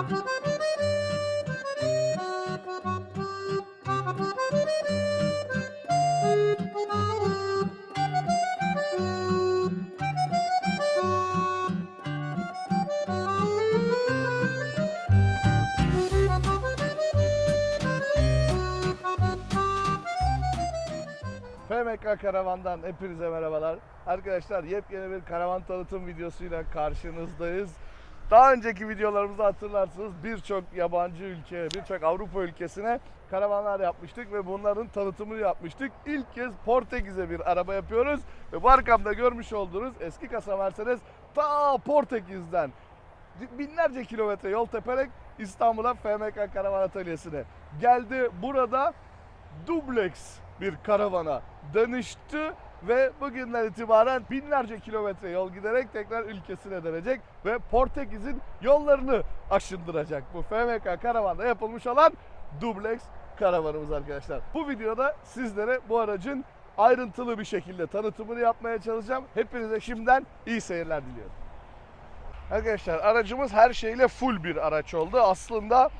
FMK Karavan'dan hepinize merhabalar. Arkadaşlar yepyeni bir karavan tanıtım videosuyla karşınızdayız. Daha önceki videolarımızda hatırlarsınız birçok yabancı ülke, birçok Avrupa ülkesine karavanlar yapmıştık ve bunların tanıtımını yapmıştık. İlk kez Portekiz'e bir araba yapıyoruz ve bu arkamda görmüş olduğunuz eski kasa Mercedes ta Portekiz'den binlerce kilometre yol teperek İstanbul'a FMK Karavan Atölyesi'ne geldi. Burada dubleks bir karavana dönüştü ve bugünden itibaren binlerce kilometre yol giderek tekrar ülkesine dönecek ve Portekiz'in yollarını aşındıracak bu FMK karavanda yapılmış olan dubleks karavanımız arkadaşlar. Bu videoda sizlere bu aracın ayrıntılı bir şekilde tanıtımını yapmaya çalışacağım. Hepinize şimdiden iyi seyirler diliyorum. Arkadaşlar aracımız her şeyle full bir araç oldu. Aslında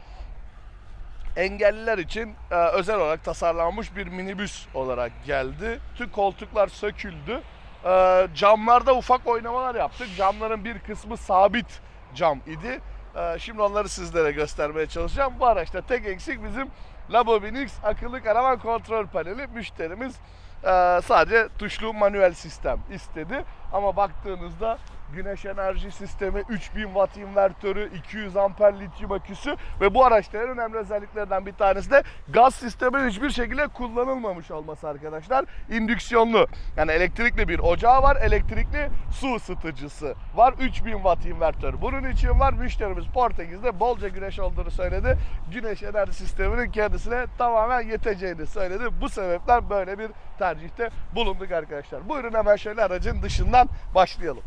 engelliler için e, özel olarak tasarlanmış bir minibüs olarak geldi. Tüm koltuklar söküldü. E, camlarda ufak oynamalar yaptık. Camların bir kısmı sabit cam idi. E, şimdi onları sizlere göstermeye çalışacağım. Bu araçta tek eksik bizim Labobinix akıllı karavan kontrol paneli. Müşterimiz e, sadece tuşlu manuel sistem istedi. Ama baktığınızda güneş enerji sistemi, 3000 watt invertörü, 200 amper lityum aküsü ve bu araçların önemli özelliklerinden bir tanesi de gaz sistemi hiçbir şekilde kullanılmamış olması arkadaşlar. İndüksiyonlu yani elektrikli bir ocağı var, elektrikli su ısıtıcısı var, 3000 watt invertör. Bunun için var müşterimiz Portekiz'de bolca güneş olduğunu söyledi. Güneş enerji sisteminin kendisine tamamen yeteceğini söyledi. Bu sebepten böyle bir tercihte bulunduk arkadaşlar. Buyurun hemen şöyle aracın dışından başlayalım.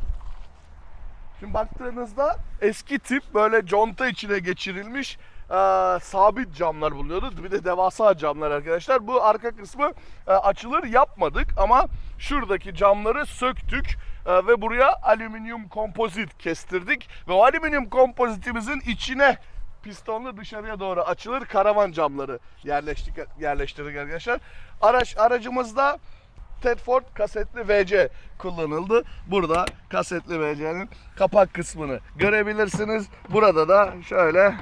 Şimdi baktığınızda eski tip böyle conta içine geçirilmiş e, sabit camlar bulunuyordu. Bir de devasa camlar arkadaşlar. Bu arka kısmı e, açılır yapmadık ama şuradaki camları söktük e, ve buraya alüminyum kompozit kestirdik. Ve o alüminyum kompozitimizin içine pistonlu dışarıya doğru açılır karavan camları yerleştik, yerleştirdik arkadaşlar. Araç aracımızda Tedford kasetli VC kullanıldı. Burada kasetli VC'nin kapak kısmını görebilirsiniz. Burada da şöyle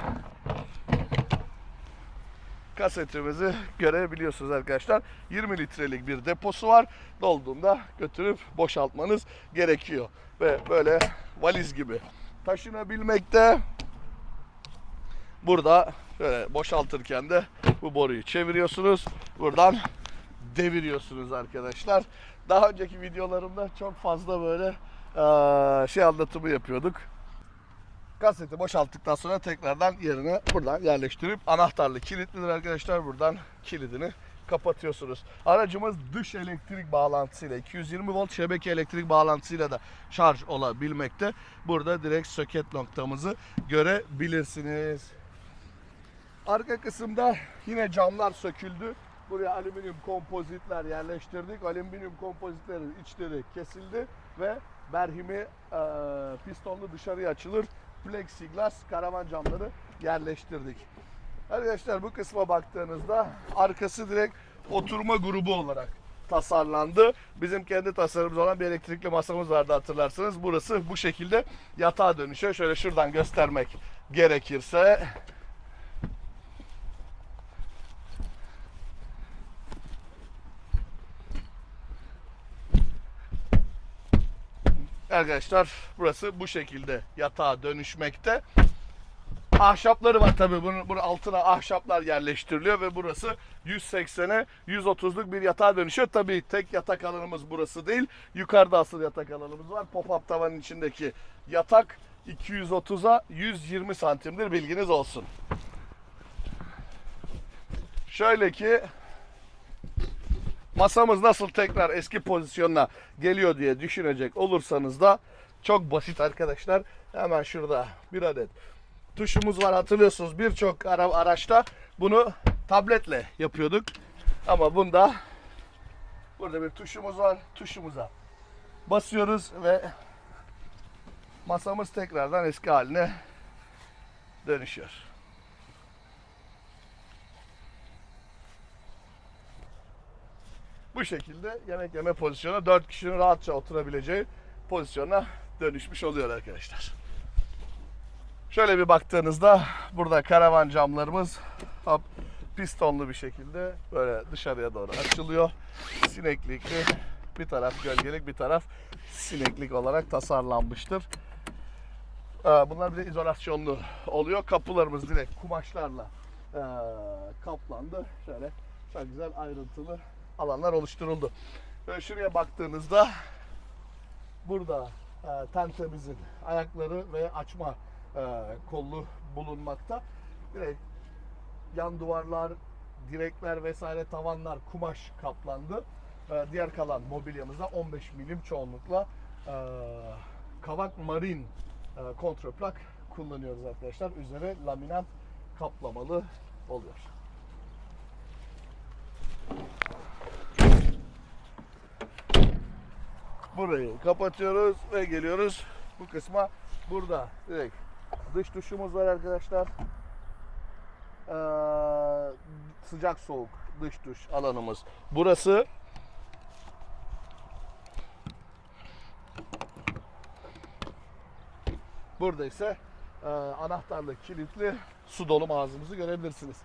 kasetimizi görebiliyorsunuz arkadaşlar. 20 litrelik bir deposu var. Dolduğunda götürüp boşaltmanız gerekiyor. Ve böyle valiz gibi taşınabilmekte. Burada şöyle boşaltırken de bu boruyu çeviriyorsunuz. Buradan deviriyorsunuz arkadaşlar. Daha önceki videolarımda çok fazla böyle şey anlatımı yapıyorduk. Kaseti boşalttıktan sonra tekrardan yerine buradan yerleştirip anahtarlı kilitlidir arkadaşlar. Buradan kilidini kapatıyorsunuz. Aracımız dış elektrik bağlantısıyla 220 volt şebeke elektrik bağlantısıyla da şarj olabilmekte. Burada direkt soket noktamızı görebilirsiniz. Arka kısımda yine camlar söküldü. Buraya alüminyum kompozitler yerleştirdik. Alüminyum kompozitlerin içleri kesildi ve berhimi e, pistonlu dışarıya açılır. Plexiglas karavan camları yerleştirdik. Arkadaşlar bu kısma baktığınızda arkası direkt oturma grubu olarak tasarlandı. Bizim kendi tasarımımız olan bir elektrikli masamız vardı hatırlarsınız. Burası bu şekilde yatağa dönüşüyor. Şöyle şuradan göstermek gerekirse Arkadaşlar burası bu şekilde yatağa dönüşmekte. Ahşapları var tabi bunun, bunun altına ahşaplar yerleştiriliyor ve burası 180'e 130'luk bir yatağa dönüşüyor. Tabi tek yatak alanımız burası değil. Yukarıda asıl yatak alanımız var. Pop-up tavanın içindeki yatak 230'a 120 santimdir bilginiz olsun. Şöyle ki masamız nasıl tekrar eski pozisyonuna geliyor diye düşünecek olursanız da çok basit arkadaşlar. Hemen şurada bir adet tuşumuz var hatırlıyorsunuz birçok ara araçta bunu tabletle yapıyorduk. Ama bunda burada bir tuşumuz var. Tuşumuza basıyoruz ve masamız tekrardan eski haline dönüşüyor. Bu şekilde yemek yeme pozisyonu 4 kişinin rahatça oturabileceği pozisyona dönüşmüş oluyor arkadaşlar. Şöyle bir baktığınızda burada karavan camlarımız hop, pistonlu bir şekilde böyle dışarıya doğru açılıyor. Sineklikli bir taraf gölgelik bir taraf sineklik olarak tasarlanmıştır. Ee, Bunlar bir de izolasyonlu oluyor. Kapılarımız direkt kumaşlarla ee, kaplandı. Şöyle çok güzel ayrıntılı alanlar oluşturuldu. Böyle şuraya baktığınızda burada e, tentemizin ayakları ve açma e, kollu bulunmakta. Direkt yan duvarlar, direkler vesaire tavanlar kumaş kaplandı. E, diğer kalan mobilyamızda 15 milim çoğunlukla e, kavak marin e, kontraplak kullanıyoruz arkadaşlar. Üzeri laminat kaplamalı oluyor. Burayı kapatıyoruz ve geliyoruz bu kısma. Burada direkt dış duşumuz var arkadaşlar. Ee, sıcak soğuk dış duş alanımız. Burası Burada ise e, anahtarlı kilitli su dolum ağzımızı görebilirsiniz.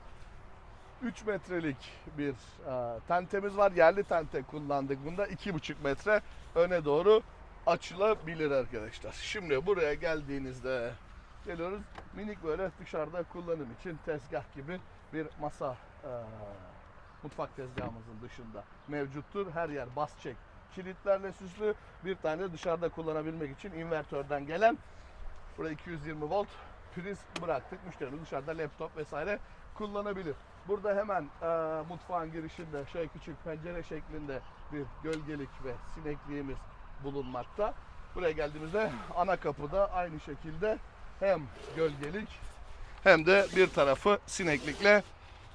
3 metrelik bir e, tentemiz var. Yerli tente kullandık. Bunda 2,5 metre öne doğru açılabilir arkadaşlar. Şimdi buraya geldiğinizde geliyoruz. Minik böyle dışarıda kullanım için tezgah gibi bir masa e, mutfak tezgahımızın dışında mevcuttur. Her yer bas çek kilitlerle süslü. Bir tane dışarıda kullanabilmek için invertörden gelen Burada 220 volt priz bıraktık. Müşterimiz dışarıda laptop vesaire kullanabilir. Burada hemen e, mutfağın girişinde şöyle küçük pencere şeklinde bir gölgelik ve sinekliğimiz bulunmakta. Buraya geldiğimizde ana kapıda aynı şekilde hem gölgelik hem de bir tarafı sineklikle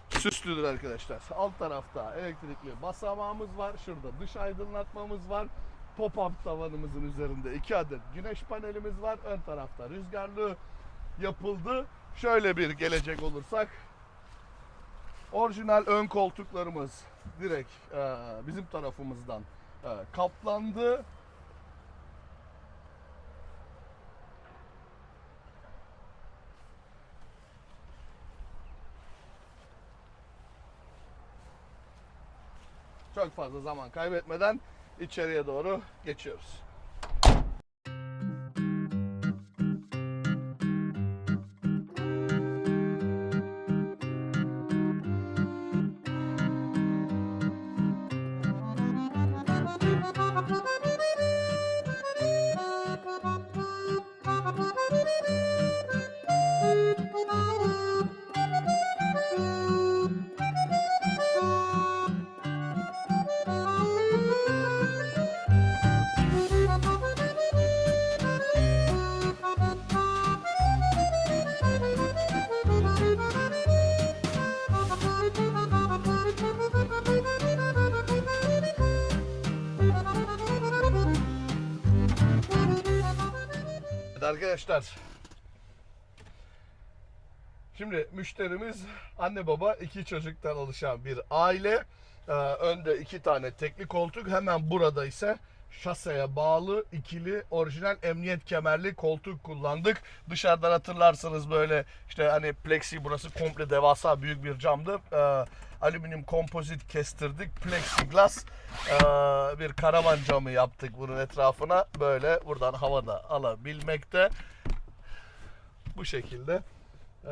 süslüdür arkadaşlar. Alt tarafta elektrikli basamağımız var. Şurada dış aydınlatmamız var. Pop-up tavanımızın üzerinde iki adet güneş panelimiz var. Ön tarafta rüzgarlı yapıldı. Şöyle bir gelecek olursak orijinal ön koltuklarımız direkt e, bizim tarafımızdan e, kaplandı. Çok fazla zaman kaybetmeden içeriye doğru geçiyoruz. Arkadaşlar. Şimdi müşterimiz anne baba iki çocuktan oluşan bir aile. Ee, önde iki tane tekli koltuk. Hemen burada ise şaseye bağlı ikili orijinal emniyet kemerli koltuk kullandık. Dışarıdan hatırlarsanız böyle işte hani plexi burası komple devasa büyük bir camdı. Ee, alüminyum kompozit kestirdik. Plexiglas ee, bir karavan camı yaptık bunun etrafına. Böyle buradan havada alabilmekte. Bu şekilde ee,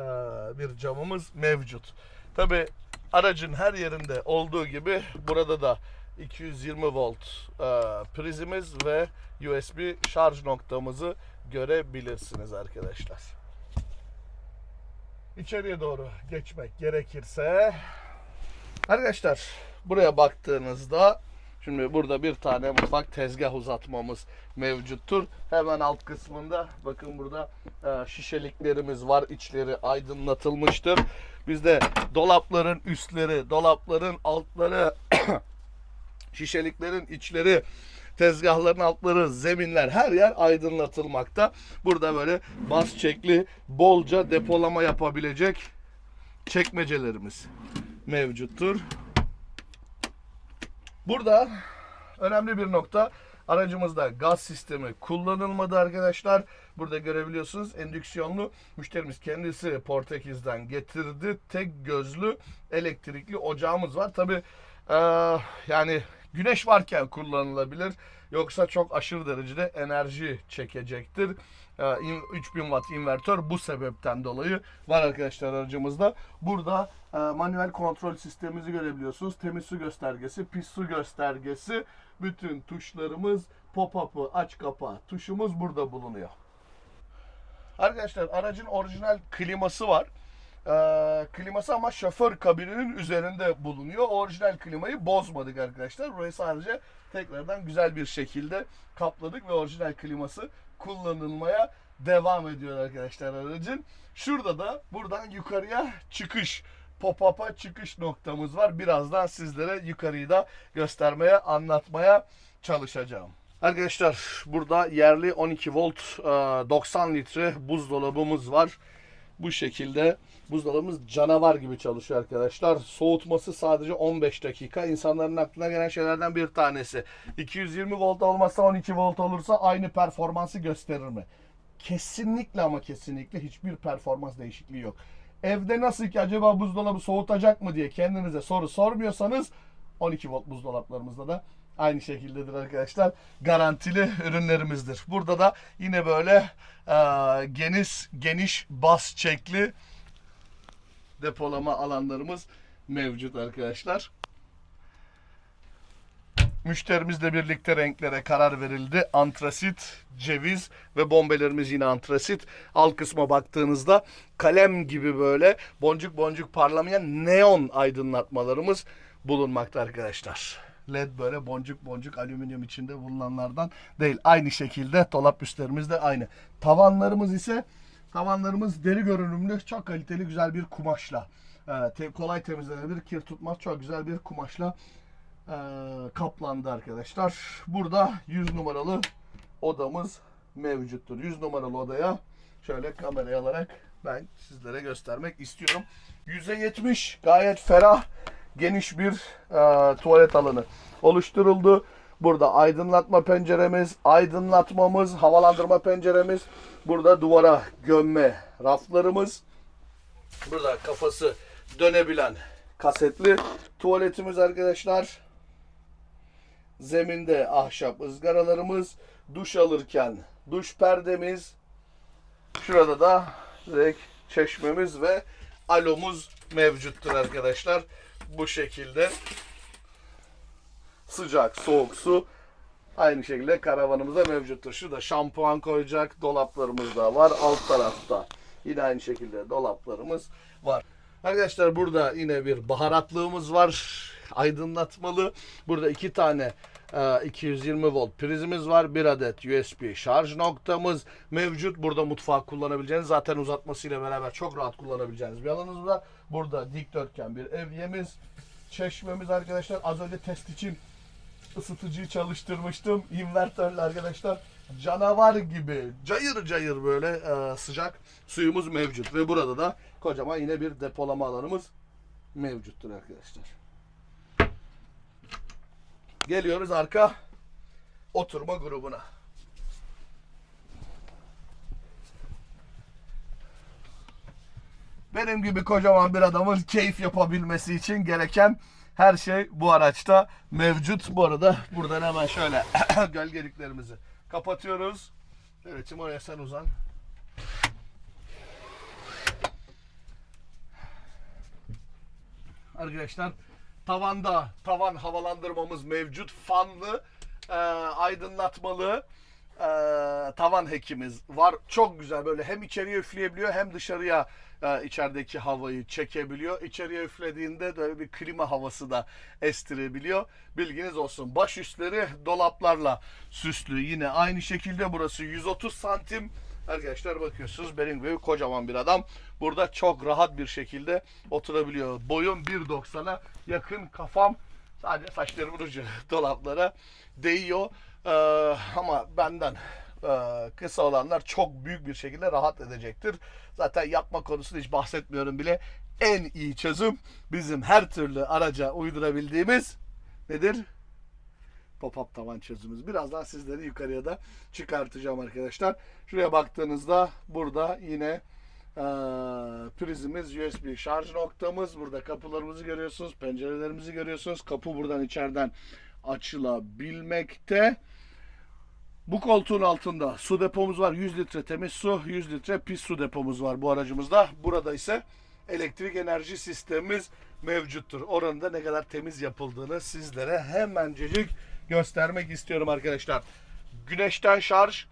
bir camımız mevcut. Tabi aracın her yerinde olduğu gibi burada da 220 volt e, prizimiz ve USB şarj noktamızı görebilirsiniz arkadaşlar. İçeriye doğru geçmek gerekirse arkadaşlar buraya baktığınızda Şimdi burada bir tane mutfak tezgah uzatmamız mevcuttur. Hemen alt kısmında bakın burada e, şişeliklerimiz var. İçleri aydınlatılmıştır. Bizde dolapların üstleri, dolapların altları, şişeliklerin içleri tezgahların altları, zeminler her yer aydınlatılmakta. Burada böyle bas çekli bolca depolama yapabilecek çekmecelerimiz mevcuttur. Burada önemli bir nokta aracımızda gaz sistemi kullanılmadı arkadaşlar. Burada görebiliyorsunuz endüksiyonlu müşterimiz kendisi Portekiz'den getirdi. Tek gözlü elektrikli ocağımız var. Tabi yani güneş varken kullanılabilir. Yoksa çok aşırı derecede enerji çekecektir. Ee, in- 3000 watt invertör bu sebepten dolayı var arkadaşlar aracımızda. Burada e, manuel kontrol sistemimizi görebiliyorsunuz. Temiz su göstergesi, pis su göstergesi, bütün tuşlarımız, pop-up'ı, aç kapa tuşumuz burada bulunuyor. Arkadaşlar aracın orijinal kliması var. Ee, kliması ama şoför kabininin üzerinde bulunuyor. Orijinal klimayı bozmadık arkadaşlar. Burayı sadece tekrardan güzel bir şekilde kapladık ve orijinal kliması kullanılmaya devam ediyor arkadaşlar aracın. Şurada da buradan yukarıya çıkış pop-up'a çıkış noktamız var. Birazdan sizlere yukarıyı da göstermeye, anlatmaya çalışacağım. Arkadaşlar burada yerli 12 volt e, 90 litre buzdolabımız var. Bu şekilde buzdolabımız canavar gibi çalışıyor arkadaşlar. Soğutması sadece 15 dakika. İnsanların aklına gelen şeylerden bir tanesi. 220 volt olmazsa 12 volt olursa aynı performansı gösterir mi? Kesinlikle ama kesinlikle hiçbir performans değişikliği yok. Evde nasıl ki acaba buzdolabı soğutacak mı diye kendinize soru sormuyorsanız 12 volt buzdolaplarımızda da aynı şekildedir arkadaşlar. Garantili ürünlerimizdir. Burada da yine böyle e, geniş geniş bas çekli depolama alanlarımız mevcut arkadaşlar. Müşterimizle birlikte renklere karar verildi. Antrasit, ceviz ve bombelerimiz yine antrasit. Alt kısma baktığınızda kalem gibi böyle boncuk boncuk parlamayan neon aydınlatmalarımız bulunmakta arkadaşlar. LED böyle boncuk boncuk alüminyum içinde bulunanlardan değil. Aynı şekilde dolap üstlerimiz de aynı. Tavanlarımız ise tavanlarımız deri görünümlü çok kaliteli güzel bir kumaşla. e, te- kolay temizlenebilir, kir tutmaz çok güzel bir kumaşla e, kaplandı arkadaşlar. Burada 100 numaralı odamız mevcuttur. 100 numaralı odaya şöyle kamerayı alarak ben sizlere göstermek istiyorum. %70 gayet ferah geniş bir e, tuvalet alanı oluşturuldu. Burada aydınlatma penceremiz, aydınlatmamız, havalandırma penceremiz, burada duvara gömme raflarımız, burada kafası dönebilen kasetli tuvaletimiz arkadaşlar. Zeminde ahşap ızgaralarımız, duş alırken duş perdemiz, şurada da direkt çeşmemiz ve alomuz mevcuttur arkadaşlar. Bu şekilde sıcak, soğuk su aynı şekilde karavanımızda mevcuttur. Şurada şampuan koyacak dolaplarımız da var alt tarafta. Yine aynı şekilde dolaplarımız var. Arkadaşlar burada yine bir baharatlığımız var. Aydınlatmalı. Burada iki tane e, 220 volt prizimiz var. Bir adet USB şarj noktamız mevcut. Burada mutfağı kullanabileceğiniz zaten uzatmasıyla beraber çok rahat kullanabileceğiniz bir alanınız var. Burada dikdörtgen bir evyemiz. Çeşmemiz arkadaşlar az önce test için ısıtıcıyı çalıştırmıştım. İnvertörle arkadaşlar canavar gibi cayır cayır böyle e, sıcak suyumuz mevcut. Ve burada da kocaman yine bir depolama alanımız mevcuttur arkadaşlar. Geliyoruz arka oturma grubuna. Benim gibi kocaman bir adamın keyif yapabilmesi için gereken her şey bu araçta mevcut. Bu arada buradan hemen şöyle gölgeliklerimizi kapatıyoruz. Evet oraya sen uzan. Arkadaşlar tavanda tavan havalandırmamız mevcut. Fanlı, e, aydınlatmalı e, tavan hekimiz var. Çok güzel böyle hem içeriye üfleyebiliyor hem dışarıya e, içerideki havayı çekebiliyor. İçeriye üflediğinde böyle bir klima havası da estirebiliyor. Bilginiz olsun. Baş üstleri dolaplarla süslü. Yine aynı şekilde burası 130 santim. Arkadaşlar bakıyorsunuz benim gibi kocaman bir adam burada çok rahat bir şekilde oturabiliyor. Boyum 1.90'a yakın kafam Sadece saçlarımın ucu dolaplara değiyor. Ee, ama benden e, kısa olanlar çok büyük bir şekilde rahat edecektir. Zaten yapma konusunda hiç bahsetmiyorum bile. En iyi çözüm bizim her türlü araca uydurabildiğimiz nedir? Pop-up tavan çözümümüz. Birazdan sizleri yukarıya da çıkartacağım arkadaşlar. Şuraya baktığınızda burada yine eee prizimiz, USB şarj noktamız. Burada kapılarımızı görüyorsunuz, pencerelerimizi görüyorsunuz. Kapı buradan içeriden açılabilmekte. Bu koltuğun altında su depomuz var. 100 litre temiz su, 100 litre pis su depomuz var bu aracımızda. Burada ise elektrik enerji sistemimiz mevcuttur. Oranın da ne kadar temiz yapıldığını sizlere hemencecik göstermek istiyorum arkadaşlar. Güneşten şarj,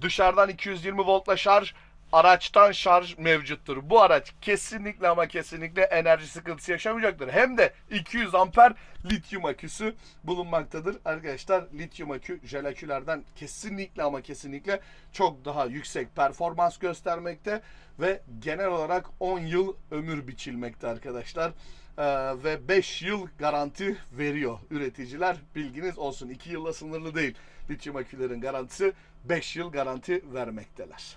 dışarıdan 220 voltla şarj, araçtan şarj mevcuttur. Bu araç kesinlikle ama kesinlikle enerji sıkıntısı yaşamayacaktır. Hem de 200 amper lityum aküsü bulunmaktadır. Arkadaşlar lityum akü jel akülerden kesinlikle ama kesinlikle çok daha yüksek performans göstermekte ve genel olarak 10 yıl ömür biçilmekte arkadaşlar. Ee, ve 5 yıl garanti veriyor üreticiler. Bilginiz olsun. 2 yılla sınırlı değil. Lityum akülerin garantisi 5 yıl garanti vermekteler.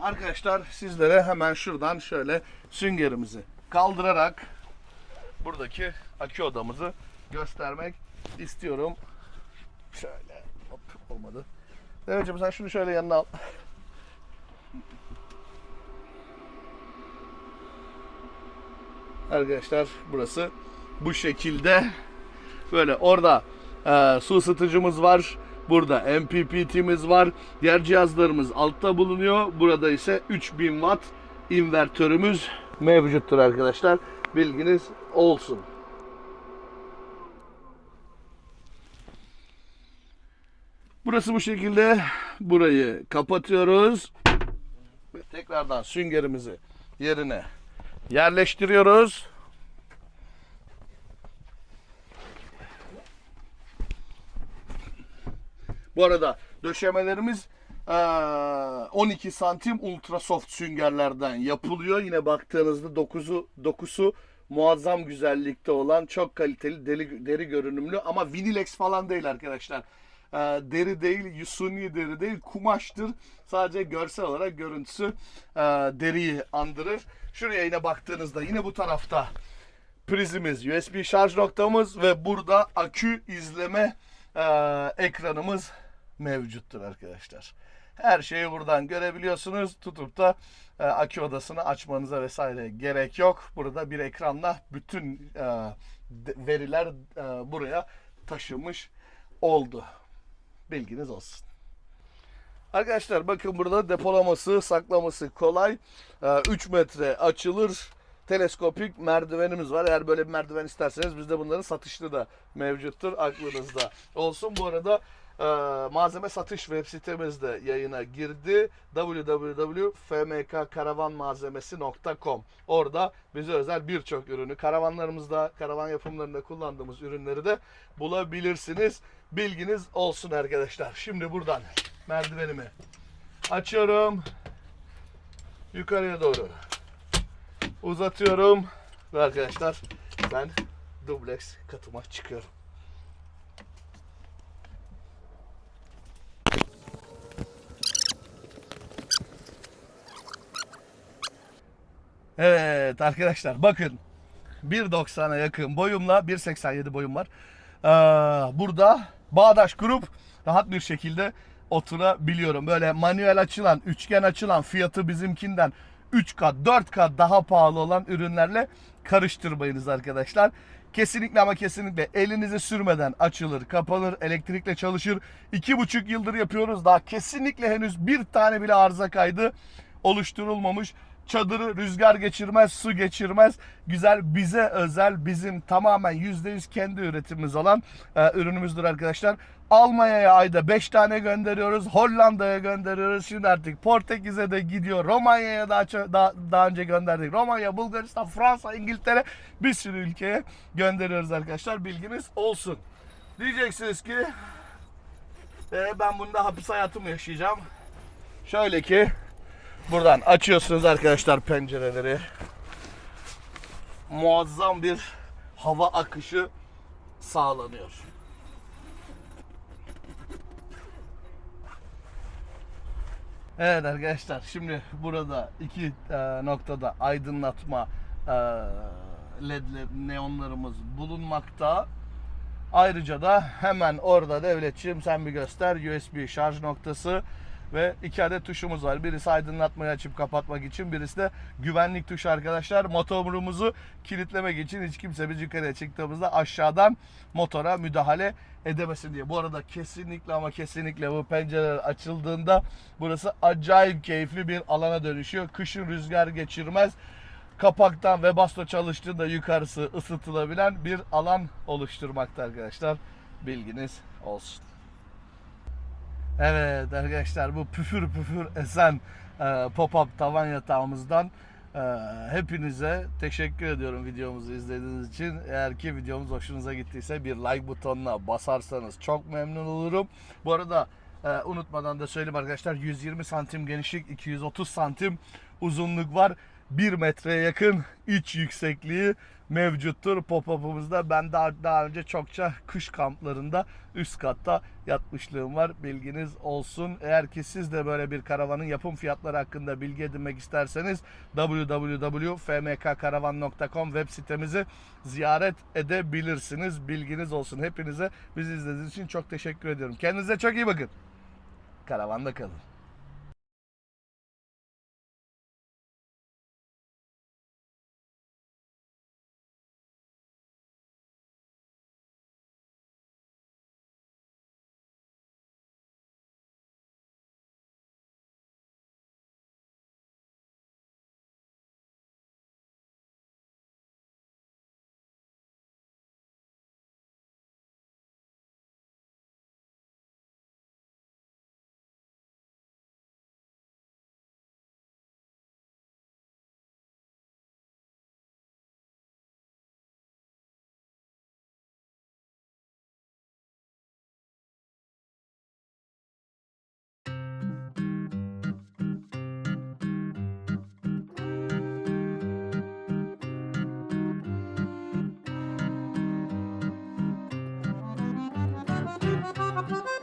Arkadaşlar sizlere hemen şuradan şöyle süngerimizi kaldırarak buradaki akü odamızı göstermek istiyorum. Şöyle hop olmadı. Deveciğim sen şunu şöyle yanına al. Arkadaşlar burası bu şekilde böyle orada e, su ısıtıcımız var. Burada MPPT'miz var. Diğer cihazlarımız altta bulunuyor. Burada ise 3000 watt invertörümüz mevcuttur arkadaşlar. Bilginiz olsun. Burası bu şekilde. Burayı kapatıyoruz. Ve tekrardan süngerimizi yerine yerleştiriyoruz. Bu arada döşemelerimiz eee, 12 santim ultra soft süngerlerden yapılıyor. Yine baktığınızda dokusu dokusu muazzam güzellikte olan çok kaliteli deri, deri görünümlü ama vinilex falan değil arkadaşlar. Deri değil, suni deri değil, kumaştır. Sadece görsel olarak görüntüsü deriyi andırır. Şuraya yine baktığınızda yine bu tarafta prizimiz, USB şarj noktamız ve burada akü izleme e, ekranımız mevcuttur arkadaşlar. Her şeyi buradan görebiliyorsunuz. Tutup da e, akü odasını açmanıza vesaire gerek yok. Burada bir ekranla bütün e, veriler e, buraya taşınmış oldu. Bilginiz olsun. Arkadaşlar bakın burada depolaması, saklaması kolay. 3 metre açılır. Teleskopik merdivenimiz var. Eğer böyle bir merdiven isterseniz bizde bunların satışlı da mevcuttur. Aklınızda olsun. Bu arada e, malzeme satış web sitemiz de yayına girdi. www.fmkkaravanmalzemesi.com Orada bize özel birçok ürünü karavanlarımızda, karavan yapımlarında kullandığımız ürünleri de bulabilirsiniz. Bilginiz olsun arkadaşlar. Şimdi buradan merdivenimi açıyorum. Yukarıya doğru uzatıyorum. Ve arkadaşlar ben dubleks katıma çıkıyorum. Evet arkadaşlar bakın 1.90'a yakın boyumla 1.87 boyum var. Ee, burada bağdaş kurup rahat bir şekilde oturabiliyorum. Böyle manuel açılan, üçgen açılan fiyatı bizimkinden 3 kat, 4 kat daha pahalı olan ürünlerle karıştırmayınız arkadaşlar. Kesinlikle ama kesinlikle elinizi sürmeden açılır, kapanır, elektrikle çalışır. 2,5 yıldır yapıyoruz. Daha kesinlikle henüz bir tane bile arıza kaydı oluşturulmamış. Çadırı rüzgar geçirmez, su geçirmez. Güzel bize özel bizim tamamen %100 kendi üretimimiz olan e, ürünümüzdür arkadaşlar. Almanya'ya ayda 5 tane gönderiyoruz. Hollanda'ya gönderiyoruz. Şimdi artık Portekiz'e de gidiyor. Romanya'ya daha, daha, daha önce gönderdik. Romanya, Bulgaristan, Fransa, İngiltere bir sürü ülkeye gönderiyoruz arkadaşlar. Bilginiz olsun. Diyeceksiniz ki e, ben bunda hapis hayatımı yaşayacağım. Şöyle ki Buradan açıyorsunuz arkadaşlar pencereleri. Muazzam bir hava akışı sağlanıyor. Evet arkadaşlar şimdi burada iki e, noktada aydınlatma e, ledler neonlarımız bulunmakta. Ayrıca da hemen orada devletçiğim sen bir göster USB şarj noktası ve iki adet tuşumuz var. Birisi aydınlatmayı açıp kapatmak için, birisi de güvenlik tuşu arkadaşlar. Motorumuzu kilitlemek için hiç kimse biz yukarıya çıktığımızda aşağıdan motora müdahale edemesin diye. Bu arada kesinlikle ama kesinlikle bu pencereler açıldığında burası acayip keyifli bir alana dönüşüyor. Kışın rüzgar geçirmez kapaktan Webasto çalıştığında yukarısı ısıtılabilen bir alan oluşturmakta arkadaşlar. Bilginiz olsun. Evet arkadaşlar bu püfür püfür esen e, pop-up tavan yatağımızdan e, hepinize teşekkür ediyorum videomuzu izlediğiniz için. Eğer ki videomuz hoşunuza gittiyse bir like butonuna basarsanız çok memnun olurum. Bu arada e, unutmadan da söyleyeyim arkadaşlar 120 santim genişlik 230 santim uzunluk var. 1 metreye yakın iç yüksekliği mevcuttur pop-up'ımızda. Ben daha, daha önce çokça kış kamplarında üst katta yatmışlığım var. Bilginiz olsun. Eğer ki siz de böyle bir karavanın yapım fiyatları hakkında bilgi edinmek isterseniz www.fmkkaravan.com web sitemizi ziyaret edebilirsiniz. Bilginiz olsun. Hepinize bizi izlediğiniz için çok teşekkür ediyorum. Kendinize çok iyi bakın. Karavanda kalın. Thank you.